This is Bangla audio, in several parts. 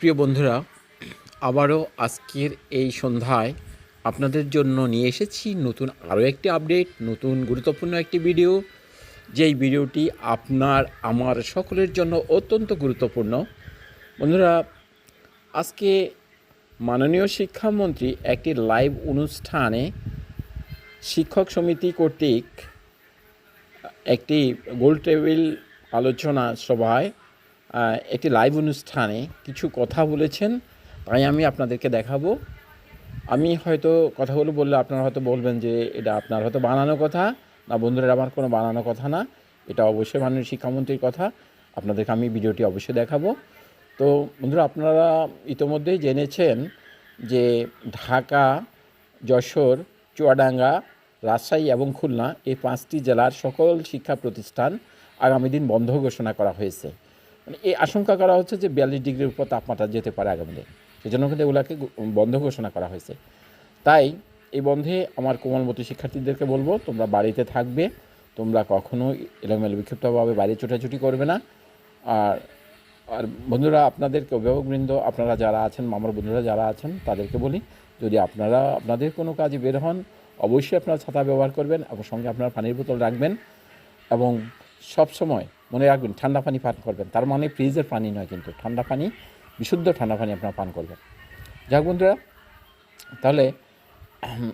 প্রিয় বন্ধুরা, আবারও আজকের এই সন্ধ্যায় আপনাদের জন্য নিয়ে এসেছি নতুন আরও একটি আপডেট, নতুন গুরুত্বপূর্ণ একটি ভিডিও। যেই ভিডিওটি আপনার, আমার সকলের জন্য অত্যন্ত গুরুত্বপূর্ণ। বন্ধুরা, আজকে মাননীয় শিক্ষামন্ত্রী একটি লাইভ অনুষ্ঠানে শিক্ষক সমিতি কর্তৃক একটি গোল টেবিল আলোচনা সভায় একটি লাইভ অনুষ্ঠানে কিছু কথা বলেছেন, তাই আমি আপনাদেরকে দেখাবো। আমি হয়তো কথাগুলো বললে আপনারা হয়তো বলবেন যে এটা আপনার হয়তো বানানো কথা, না বন্ধুরা আমার কোনো বানানো কথা না। এটা অবশ্যই মাননীয় শিক্ষামন্ত্রীর কথা। আপনাদেরকে আমি ভিডিওটি অবশ্যই দেখাবো। তো বন্ধুরা, আপনারা ইতোমধ্যেই জেনেছেন যে ঢাকা, যশোর, চুয়াডাঙ্গা, রাজশাহী এবং খুলনা এই পাঁচটি জেলার সকল শিক্ষা প্রতিষ্ঠান আগামী দিন বন্ধ ঘোষণা করা হয়েছে। মানে এই আশঙ্কা করা হচ্ছে যে বিয়াল্লিশ ডিগ্রির উপর তাপমাত্রা যেতে পারে আগামী দিন। সেজন্য কিন্তু এগুলোকে বন্ধ ঘোষণা করা হয়েছে। তাই এই বন্ধে আমার কোমলমতি শিক্ষার্থীদেরকে বলব, তোমরা বাড়িতে থাকবে, তোমরা কখনো এলোমেলো বিক্ষিপ্তভাবে বাইরে ছোটাছুটি করবে না। আর আর বন্ধুরা, আপনাদেরকে অভিভাবকবৃন্দ, আপনারা যারা আছেন আমার বন্ধুরা যারা আছেন, তাদেরকে বলি, যদি আপনারা আপনাদের কোনো কাজে বের হন, অবশ্যই আপনারা ছাতা ব্যবহার করবেন এবং সঙ্গে আপনারা পানির বোতল রাখবেন এবং সব সময় মনে রাখবেন, ঠান্ডা পানি পান করবেন। তার মানে ফ্রিজের পানি নয় কিন্তু, ঠান্ডা পানি, বিশুদ্ধ ঠান্ডা পানি আপনারা পান করবেন। যাক বন্ধুরা, তাহলে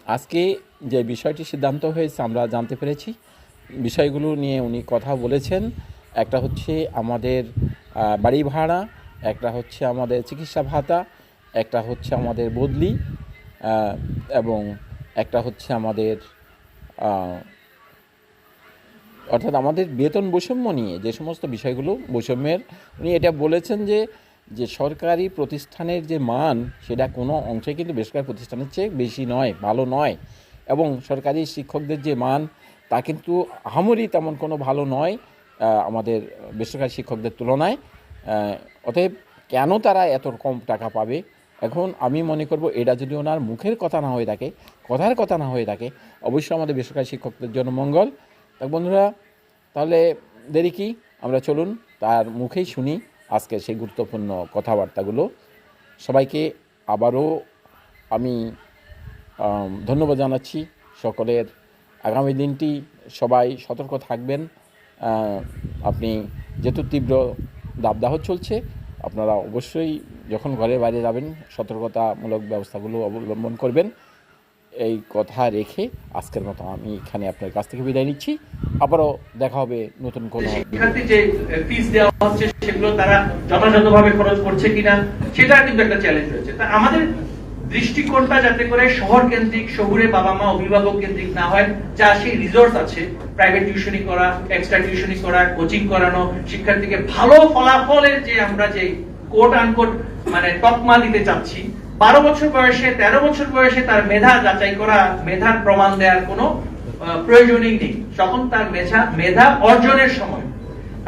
আজকে যে বিষয়টি সিদ্ধান্ত হয়েছে আমরা জানতে পেরেছি। বিষয়গুলো নিয়ে উনি কথা বলেছেন। একটা হচ্ছে আমাদের বাড়ি ভাড়া, একটা হচ্ছে আমাদের চিকিৎসা ভাতা, একটা হচ্ছে আমাদের বদলি এবং একটা হচ্ছে আমাদের অর্থাৎ আমাদের বেতন বৈষম্য নিয়ে, যে সমস্ত বিষয়গুলো বৈষম্যের, উনি এটা বলেছেন যে যে সরকারি প্রতিষ্ঠানের যে মান, সেটা কোনো অংশে কিন্তু বেসরকারি প্রতিষ্ঠানের চেয়ে বেশি নয়, ভালো নয়। এবং সরকারি শিক্ষকদের যে মান, তা কিন্তু আহামরি তেমন কোনো ভালো নয় আমাদের বেসরকারি শিক্ষকদের তুলনায়। অতএব কেন তারা এত কম টাকা পাবে? এখন আমি মনে করব এটা যদি ওনার মুখের কথা না হয়ে থাকে, কথার কথা না হয়ে থাকে, অবশ্যই আমাদের বেসরকারি শিক্ষকদের জন্য মঙ্গল। তা বন্ধুরা, তাহলে দেরি কি? আমরা চলুন, তার মুখেই শুনি আজকে সেই গুরুত্বপূর্ণ কথাবার্তাগুলো। সবাইকে আবারও আমি ধন্যবাদ জানাচ্ছি। সকলের আগামী দিনটি সবাই সতর্ক থাকবেন। আপনি যেহেতু তীব্র দাবদাহ চলছে, আপনারা অবশ্যই যখন ঘরের বাইরে যাবেন, সতর্কতামূলক ব্যবস্থাগুলো অবলম্বন করবেন। এই কথা রেখে আজকের মতো আমি এখানে আপনার কাছ থেকে বিদায় নিচ্ছি। আবারও দেখা হবে নতুন কোনো শিক্ষার্থী যে ফিস দেওয়া হচ্ছে, সেগুলো তারা যথাযথভাবে খরচ করছে কিনা, সেটা কিন্তু একটা চ্যালেঞ্জ রয়েছে। তা আমাদের দৃষ্টিকোণটা যাতে করে শহর কেন্দ্রিক শহুরে বাবা মা অভিভাবক কেন্দ্রিক না হয়, যা সেই রিসোর্স আছে প্রাইভেট টিউশনি করা এক্সট্রা টিউশনি করা কোচিং করানো, শিক্ষার্থীকে ভালো ফলাফলের যে আমরা যে কোট আনকোট মানে তকমা দিতে চাচ্ছি বারো বছর বয়সে, তেরো বছর বয়সে তার মেধা যাচাই করা, মেধার প্রমাণ দেওয়ার কোনো প্রয়োজনই নেই। তখন তার মেধা মেধা অর্জনের সময়।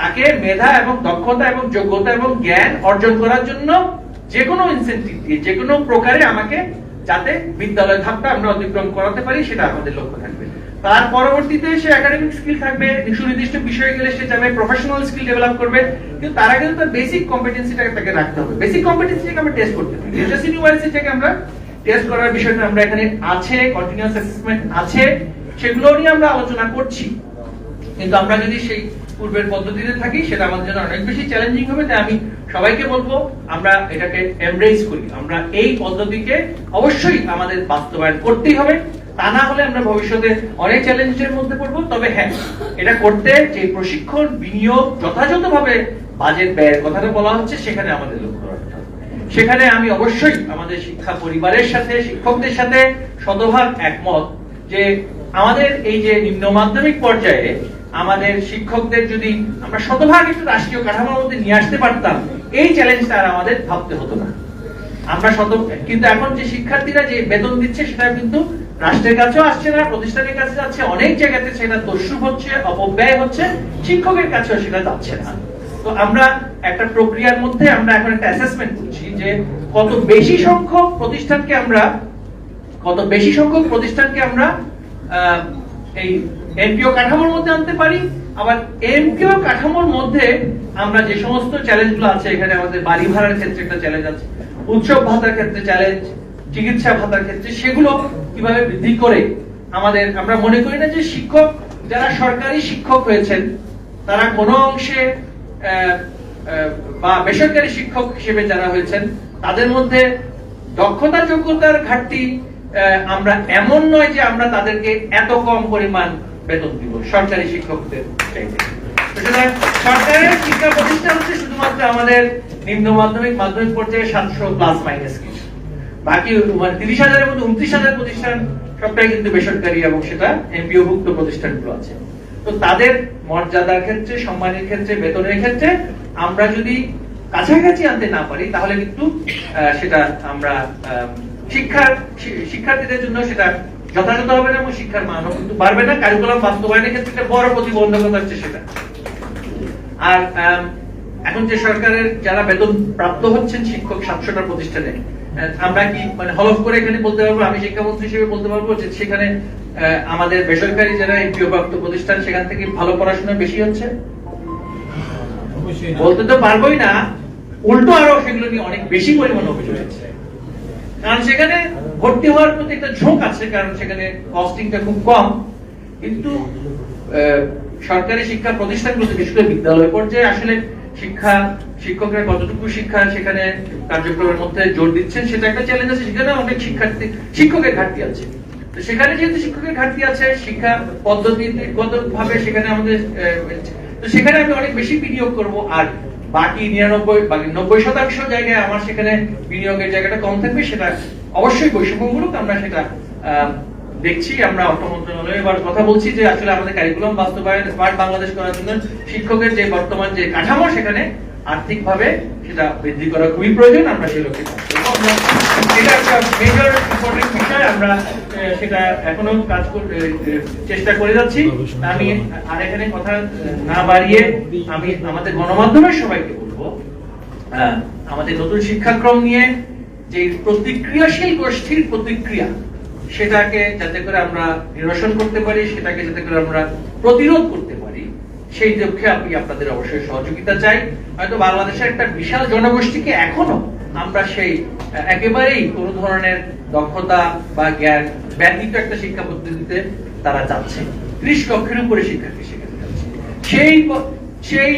তাকে মেধা এবং দক্ষতা এবং যোগ্যতা এবং জ্ঞান অর্জন করার জন্য যে কোনো ইনসেন্টিভ দিয়ে যে কোনো প্রকারে আমাকে যাতে বিদ্যালয় ধাপটা আমরা অতিক্রম করাতে পারি, সেটা আমাদের লক্ষ্য তার পরবর্তীতে সে একাডেমিক স্কিল থাকবে, সুনির্দিষ্ট বিষয়ে গেলে সে যাবে প্রফেশনাল স্কিল ডেভেলপ করবে, কিন্তু তার আগে তার বেসিক কম্পিটেন্সিটাকে তাকে রাখতে হবে। বেসিক কম্পিটেন্সিটাকে আমরা টেস্ট করতে পারি এসএসসি ইউনিভার্সিটিকে আমরা টেস্ট করার বিষয়টা আমরা এখানে আছে কন্টিনিউয়াস অ্যাসেসমেন্ট আছে, সেগুলো নিয়ে আমরা আলোচনা করছি। কিন্তু আমরা যদি সেই পূর্বের পদ্ধতিতে থাকি, সেটা আমাদের জন্য অনেক বেশি চ্যালেঞ্জিং হবে, তাই আমি সবাইকে বলব, আমরা এটাকে এমব্রেস করি। আমরা এই পদ্ধতিকে অবশ্যই আমাদের বাস্তবায়ন করতেই হবে। তা না হলে আমরা ভবিষ্যতে অনেক চ্যালেঞ্জের মধ্যে পড়ব। তবে হ্যাঁ এটা করতে যে প্রশিক্ষণ, বিনিয়োগ যথাযথভাবে বাজেট ব্যয়ের কথাটা বলা হচ্ছে, সেখানে আমাদের লক্ষ্য সেখানে আমি অবশ্যই আমাদের শিক্ষা পরিবারের সাথে, শিক্ষকদের সাথে শতভাগ একমত যে আমাদের এই যে নিম্ন মাধ্যমিক পর্যায়ে আমাদের শিক্ষকদের যদি আমরা শতভাগ একটু রাষ্ট্রীয় কাঠামোর মধ্যে নিয়ে আসতে পারতাম, এই চ্যালেঞ্জটা আর আমাদের ভাবতে হতো না। আমরা শত কিন্তু এখন যে শিক্ষার্থীরা যে বেতন দিচ্ছে সেটা কিন্তু রাষ্ট্রের কাছেও আসছে না, প্রতিষ্ঠানের কাছে যাচ্ছে, অনেক জায়গাতে সেটা দস্যুপ হচ্ছে, অপব্যয় হচ্ছে, শিক্ষকের কাছেও সেটা যাচ্ছে না। তো আমরা একটা প্রক্রিয়ার মধ্যে আমরা এখন একটা অ্যাসেসমেন্ট করছি যে কত বেশি সংখ্যক প্রতিষ্ঠানকে আমরা, কত বেশি সংখ্যক প্রতিষ্ঠানকে আমরা এই এনপিও কাঠামোর মধ্যে আনতে পারি, আবার এমপিও কাঠামোর মধ্যে আমরা যে সমস্ত চ্যালেঞ্জগুলো আছে, এখানে আমাদের বাড়ি ভাড়ার ক্ষেত্রে একটা চ্যালেঞ্জ আছে, উৎসব ভাতার ক্ষেত্রে চ্যালেঞ্জ চিকিৎসা ভাতার ক্ষেত্রে সেগুলো কীভাবে বৃদ্ধি করে আমাদের, আমরা মনে করি না যে শিক্ষক, যারা সরকারি শিক্ষক হয়েছেন তারা কোনো অংশে বা বেসরকারি শিক্ষক হিসেবে যারা হয়েছেন, তাদের মধ্যে দক্ষতা যোগ্যতার ঘাটতি আমরা এমন নয় যে আমরা তাদেরকে এত কম পরিমাণ বেতন দিব, সরকারি শিক্ষকদের সরকারের শিক্ষা প্রতিষ্ঠান হচ্ছে শুধুমাত্র আমাদের নিম্ন মাধ্যমিক মাধ্যমিক পর্যায়ে সাতশো প্লাস মাইনাস কিছু বাকি মানে তিরিশ হাজারের মধ্যে উনত্রিশ হাজার প্রতিষ্ঠান সবটাই কিন্তু বেসরকারি এবং সেটা এমপিও ভুক্ত প্রতিষ্ঠানগুলো আছে। তো তাদের মর্যাদার ক্ষেত্রে, সম্মানের ক্ষেত্রে, বেতনের ক্ষেত্রে আমরা যদি কাছাকাছি আনতে না পারি, তাহলে কিন্তু সেটা আমরা শিক্ষার শিক্ষার্থীদের জন্য সেটা যথাযথ হবে না এবং শিক্ষার মানও কিন্তু বাড়বে না। কারিকুলাম বাস্তবায়নের ক্ষেত্রে একটা বড় প্রতিবন্ধকতা হচ্ছে সেটা। আর এখন যে সরকারের যারা বেতন প্রাপ্ত হচ্ছেন শিক্ষক সাতশোটা প্রতিষ্ঠানে আমরা কি মানে হলফ করে এখানে বলতে পারব? আমি শিক্ষামন্ত্রী হিসেবে বলতে পারব যে সেখানে আমাদের বেসরকারি যারা এমপিও প্রাপ্ত প্রতিষ্ঠান সেখান থেকে ভালো পড়াশোনা বেশি হচ্ছে? বলতে তো পারবোই না। উল্টো আরও সেগুলো নিয়ে অনেক বেশি পরিমাণ অভিযোগ আছে। কারণ সেখানে ভর্তি হওয়ার প্রতি একটা ঝোঁক আছে কারণ সেখানে কস্টিংটা খুব কম। কিন্তু সরকারি শিক্ষা প্রতিষ্ঠানগুলোতে বিশেষ করে বিদ্যালয় পর্যায়ে আসলে শিক্ষা শিক্ষকরা কতটুকু শিক্ষা সেখানে কার্যক্রমের মধ্যে জোর দিচ্ছেন, সেটা একটা চ্যালেঞ্জ আছে। সেখানে অনেক শিক্ষার্থী, শিক্ষকের ঘাটতি আছে। সেখানে যেহেতু শিক্ষকের ঘাটতি আছে, শিক্ষা পদ্ধতিগত ভাবে সেখানে আমাদের সেখানে আমি অনেক বেশি বিনিয়োগ করব। আর বাকি নিরানব্বই, বাকি নব্বই শতাংশ জায়গায় আমার সেখানে বিনিয়োগের জায়গাটা কম থাকবে, সেটা অবশ্যই বৈষম্যমূলক আমরা সেটা দেখছি আমরা অর্থ মন্ত্রণালয়ে এবার কথা বলছি যে আসলে আমাদের কারিকুলাম বাস্তবায়ন স্মার্ট বাংলাদেশ করার জন্য শিক্ষকের যে বর্তমান যে কাঠামো সেখানে আর্থিকভাবে সেটা বৃদ্ধি করা খুবই প্রয়োজন আমরা সেই লক্ষ্যে এটা একটা মেজর ইম্পর্টেন্ট বিষয় আমরা সেটা এখনও কাজ চেষ্টা করে যাচ্ছি। আমি আর এখানে কথা না বাড়িয়ে আমি আমাদের গণমাধ্যমের সবাইকে বলব আমাদের নতুন শিক্ষাক্রম নিয়ে যে প্রতিক্রিয়াশীল গোষ্ঠীর প্রতিক্রিয়া সেটাকে যাতে করে আমরা নিরসন করতে পারি, সেটাকে যাতে করে আমরা প্রতিরোধ করতে পারি, সেই লক্ষ্যে আমি আপনাদের অবশ্যই সহযোগিতা চাই। হয়তো বাংলাদেশের একটা বিশাল জনগোষ্ঠীকে এখনও আমরা সেই একেবারেই কোনো ধরনের দক্ষতা বা জ্ঞান ব্যতীত একটা শিক্ষা পদ্ধতিতে তারা যাচ্ছে। ত্রিশ লক্ষের উপরে শিক্ষার্থী সেখানে যাচ্ছে। সেই সেই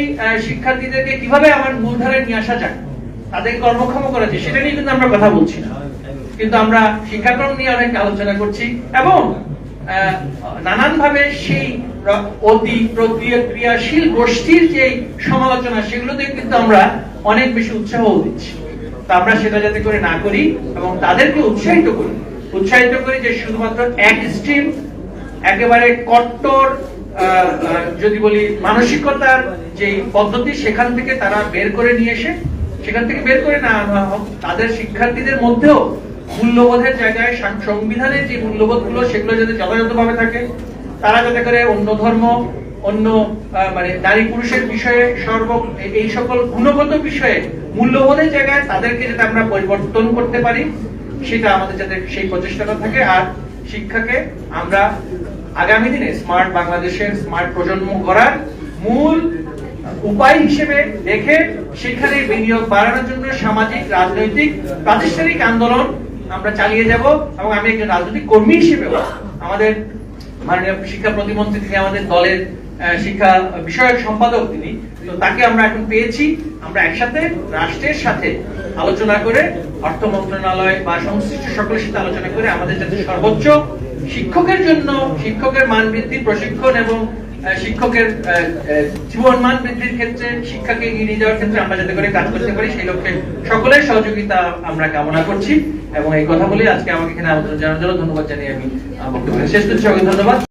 শিক্ষার্থীদেরকে কীভাবে আমার মূলধারায় নিয়ে আসা যায় তাদের কর্মক্ষম করা যায় সেটা নিয়ে কিন্তু আমরা কথা বলছি না। কিন্তু আমরা শিক্ষাক্রম নিয়ে অনেক আলোচনা করছি এবং নানান ভাবে সেই অতি প্রক্রিয়াশীল গোষ্ঠীর যে সমালোচনা সেগুলোতে কিন্তু আমরা অনেক বেশি উৎসাহ দিচ্ছি। তা আমরা সেটা যাতে করে না করি এবং তাদেরকে উৎসাহিত করি। উৎসাহিত করি যে শুধুমাত্র এক স্ট্রিম, একেবারে কট্টর যদি বলি মানসিকতার যে পদ্ধতি, সেখান থেকে তারা বের করে নিয়ে এসে, সেখান থেকে বের করে না তাদের শিক্ষার্থীদের মধ্যেও মূল্যবোধের জায়গায় সংবিধানের যে মূল্যবোধগুলো সেগুলো যাতে যথাযথভাবে থাকে, তারা যাতে করে অন্য ধর্ম, অন্য মানে নারী পুরুষের বিষয়ে সর্ব এই- সকল গুণগত বিষয়ে মূল্যবোধের জায়গায় তাদেরকে যাতে আমরা পরিবর্তন করতে পারি, সেটা আমাদের যাতে সেই প্রচেষ্টাটা থাকে। আর শিক্ষাকে আমরা আগামী দিনে স্মার্ট বাংলাদেশের স্মার্ট প্রজন্ম করার মূল উপায় হিসেবে দেখে সেখানে বিনিয়োগ বাড়ানোর জন্য সামাজিক, রাজনৈতিক, প্রাতিষ্ঠানিক আন্দোলন আমরা চালিয়ে যাব এবং আমি একজন রাজনৈতিক কর্মী হিসেবেও আমাদের মাননীয় শিক্ষা প্রতিমন্ত্রী তিনি আমাদের দলের শিক্ষা বিষয়ক সম্পাদক তিনি। তো তাকে আমরা এখন পেয়েছি। আমরা একসাথে রাষ্ট্রের সাথে আলোচনা করে, অর্থ মন্ত্রণালয় বা সংশ্লিষ্ট সকলের সাথে আলোচনা করে আমাদের যাতে সর্বোচ্চ শিক্ষকের জন্য, শিক্ষকের মান বৃদ্ধি, প্রশিক্ষণ এবং শিক্ষকের আহ, আহ, জীবন মান বৃদ্ধির ক্ষেত্রে শিক্ষাকে এগিয়ে নিয়ে যাওয়ার ক্ষেত্রে আমরা যাতে করে কাজ করতে পারি সেই লক্ষ্যে সকলের সহযোগিতা আমরা কামনা করছি। এবং এই কথা বলে আজকে আমাকে এখানে আমন্ত্রণ জানানোর জন্য ধন্যবাদ জানিয়ে আমি বক্তব্য শেষ করছি ধন্যবাদ।